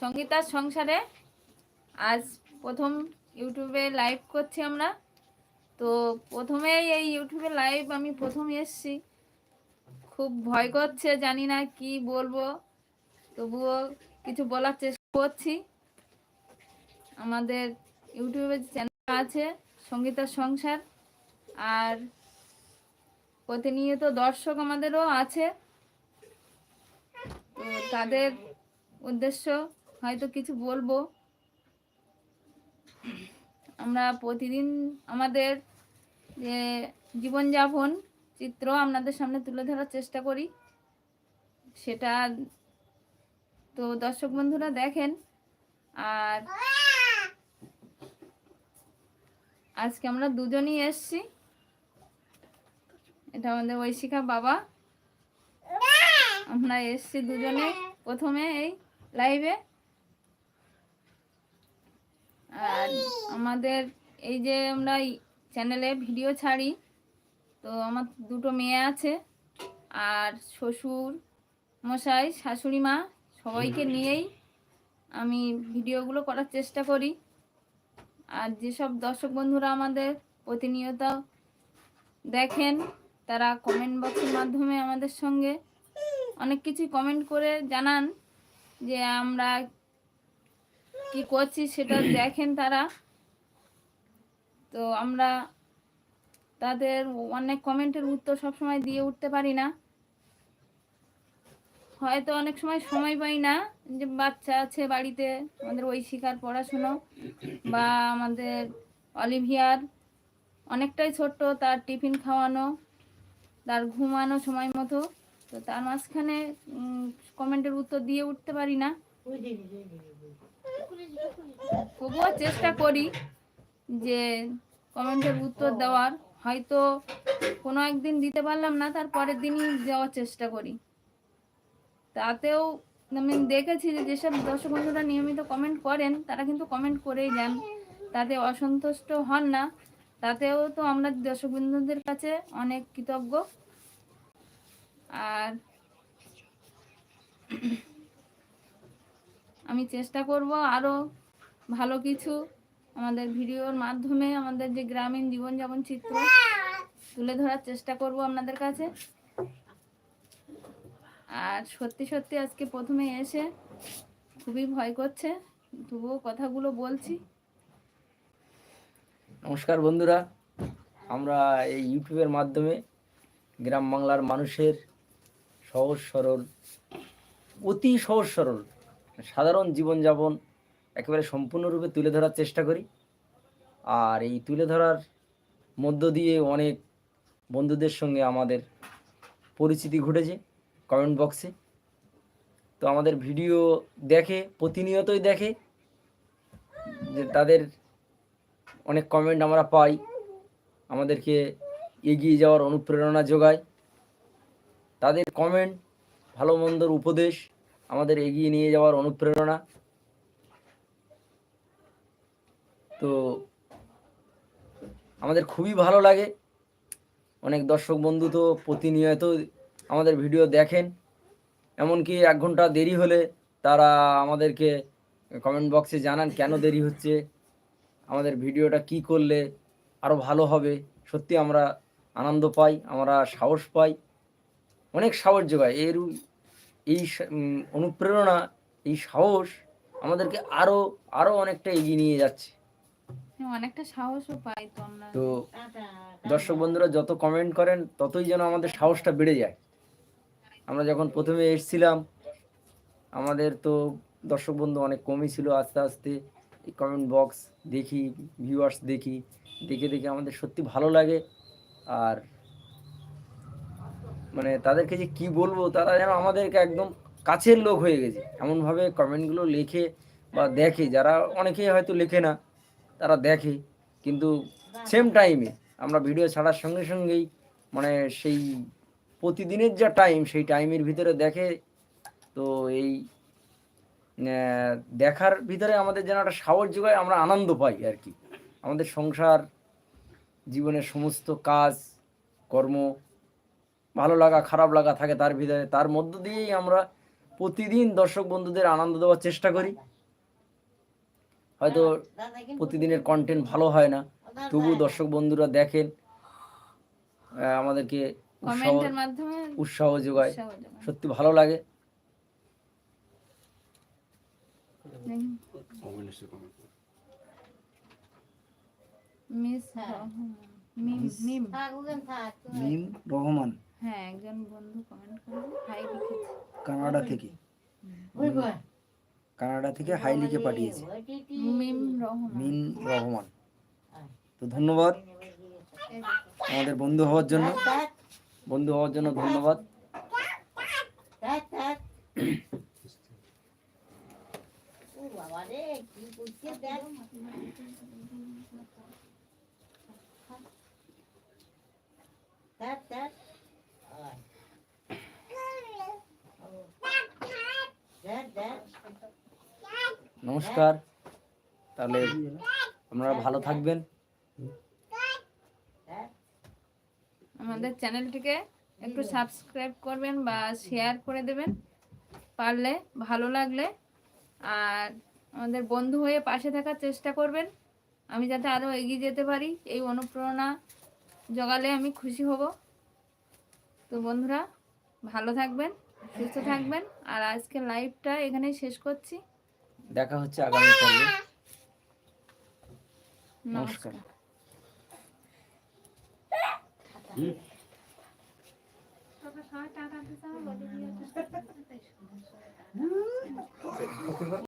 সঙ্গীতার সংসারে আজ প্রথম ইউটিউবে লাইভ করছি আমরা। তো প্রথমেই এই ইউটিউবে লাইভ আমি প্রথম এসছি। খুব ভয় করছে, জানি না কি বলব। তবুও কিছু বলার চেষ্টা করছি। আমাদের ইউটিউবে চ্যানেল আছে সঙ্গীতার সংসার। আর প্রতিনিয়ত দর্শক আমাদেরও আছে। তো তাদের উদ্দেশ্য হয়তো কিছু বলব। আমরা প্রতিদিন আমাদের যে জীবনযাপন চিত্র আপনাদের সামনে তুলে ধরার চেষ্টা করি, সেটা তো দর্শক বন্ধুরা দেখেন। আর আজকে আমরা দুজনই এসছি। এটা আমাদের ঐশিকা বাবা। আমরা এসছি দুজনে প্রথমে এই লাইভে আর আমাদের এই যে আমরা চ্যানেলে ভিডিও ছাড়ি, তো আমার দুটো মেয়ে আছে আর শ্বশুর মশাই, শাশুড়ি মা, সবাইকে নিয়েই আমি ভিডিওগুলো করার চেষ্টা করি। আর যেসব দর্শক বন্ধুরা আমাদের প্রতিনিয়ত দেখেন, তারা কমেন্ট বক্সের মাধ্যমে আমাদের সঙ্গে অনেক কিছু কমেন্ট করে জানান যে আমরা কি করছি সেটা দেখেন তারা। তো আমরা তাদের অনেক কমেন্টের উত্তর সবসময় দিয়ে উঠতে পারি না। হয়তো অনেক সময় সময় পাই না যে বাচ্চা আছে বাড়িতে, আমাদের ওই শিকার পড়াশুনো বা আমাদের অলিভিয়ার। অনেকটাই ছোট্ট, তার টিফিন খাওয়ানো, তার ঘুমানো সময় মতো। তো তার মাঝখানে কমেন্টের উত্তর দিয়ে উঠতে পারি না। তবুও চেষ্টা করি যে কমেন্টের উত্তর দেওয়ার। হয়তো কোনো একদিন দিতে পারলাম না, তার পরের দিনই দেওয়ার চেষ্টা করি। তাতেও আমি দেখেছি যে যেসব দর্শক বন্ধুরা নিয়মিত কমেন্ট করেন, তারা কিন্তু কমেন্ট করেই যান। তাতে অসন্তুষ্ট হন না। তাতেও তো আমরা দর্শক বন্ধুদের কাছে অনেক কৃতজ্ঞ। আর আমি চেষ্টা করব আরও ভালো কিছু আমাদের ভিডিওর মাধ্যমে আমাদের যে গ্রামীণ জীবনযাপন চিত্র তুলে ধরার চেষ্টা করব আপনাদের কাছে। আর সত্যি সত্যি আজকে প্রথমে এসে খুবই ভয় করছে, তবুও কথাগুলো বলছি। নমস্কার বন্ধুরা, আমরা এই ইউটিউবের মাধ্যমে গ্রাম বাংলার মানুষের সহজ সরল, অতি সহজ সরল সাধারণ জীবনযাপন একেবারে সম্পূর্ণরূপে তুলে ধরার চেষ্টা করি। আর এই তুলে ধরার মধ্য দিয়ে অনেক বন্ধুদের সঙ্গে আমাদের পরিচিতি ঘটেছে কমেন্ট বক্সে তো আমাদের ভিডিও দেখে, প্রতিনিয়তই দেখে যে তাদের অনেক কমেন্ট আমরা পাই, আমাদেরকে এগিয়ে যাওয়ার অনুপ্রেরণা যোগায়। তাদের কমেন্ট ভালো মন্দর উপদেশ আমাদের এগিয়ে নিয়ে যাওয়ার অনুপ্রেরণা। তো আমাদের খুবই ভালো লাগে। অনেক দর্শক বন্ধু তো প্রতিনিয়ত আমাদের ভিডিও দেখেন। এমনকি এক ঘণ্টা দেরি হলে তারা আমাদেরকে কমেন্ট বক্সে জানান কেন দেরি হচ্ছে, আমাদের ভিডিওটা কি করলে আরও ভালো হবে। সত্যি আমরা আনন্দ পাই, আমরা সাহস পাই, অনেক সাহস যোগায়। এর এই অনুপ্রেরণা এই সাহস আমাদেরকে আরও আরও অনেকটা এগিয়ে নিয়ে যাচ্ছে। হ্যাঁ, অনেকটা সাহসও পাই তো দর্শক বন্ধুরা যত কমেন্ট করেন ততই যেন আমাদের সাহসটা বেড়ে যায়। আমরা যখন প্রথমে এসেছিলাম আমাদের তো দর্শক বন্ধু অনেক কমই ছিল আস্তে আস্তে। এই কমেন্ট বক্স দেখি ভিউয়ার্স দেখি দেখে দেখে আমাদের সত্যি ভালো লাগে। আর মানে তাদেরকে যে কি বলব, তারা যেন আমাদেরকে একদম কাছের লোক হয়ে গেছে। এমনভাবে কমেন্টগুলো লেখে বা দেখে, যারা অনেকেই হয়তো লেখে না, তারা দেখে। কিন্তু সেম টাইমে আমরা ভিডিও ছাড়ার সঙ্গে সঙ্গেই মানে সেই প্রতিদিনের যা টাইম সেই টাইমের ভিতরে দেখে। তো এই দেখার ভিতরে আমাদের যেন একটা সাহস যোগায়, আমরা আনন্দ পাই আর কি। আমাদের সংসার, জীবনের সমস্ত কাজ, কর্ম ভালো লাগা খারাপ লাগা থাকে তার ভিতরে। তার মধ্য দিয়েই আমরা প্রতিদিন দর্শক বন্ধুদের আনন্দ দেওয়ার চেষ্টা করি। হয়তো প্রতিদিনের কন্টেন্ট ভালো হয় না তবু দর্শক বন্ধুরা দেখেন আমাদেরকে উৎসাহ উৎসাহ যোগায়। সত্যি ভালো লাগে। মিম। রহমান। হ্যাঁ একজন বন্ধু কমেন্ট করে হাই লিখেছে। কানাডা থেকে। কানাডা থেকে হাই লিখে পাঠিয়েছে। মিম রহমান। মিম রহমান। তো ধন্যবাদ আমাদের বন্ধু হওয়ার জন্য। বন্ধু হওয়ার জন্য ধন্যবাদ। নমস্কার। তাহলে আপনারা ভালো থাকবেন। আমাদের চ্যানেলটিকে একটু সাবস্ক্রাইব করবেন বা শেয়ার করে দেবেন। পারলে ভালো লাগলে। আর আমাদের বন্ধু হয়ে পাশে থাকার চেষ্টা করবেন। আমি যাতে আরও এগিয়ে যেতে পারি, এই অনুপ্রেরণা জোগালে আমি খুশি হব। তো বন্ধুরা, ভালো থাকবেন, সুস্থ থাকবেন। আর আজকে লাইভটা এখানেই শেষ করছি। দেখা হচ্ছে আগামী পর্বে। নমস্কার। নমস্কার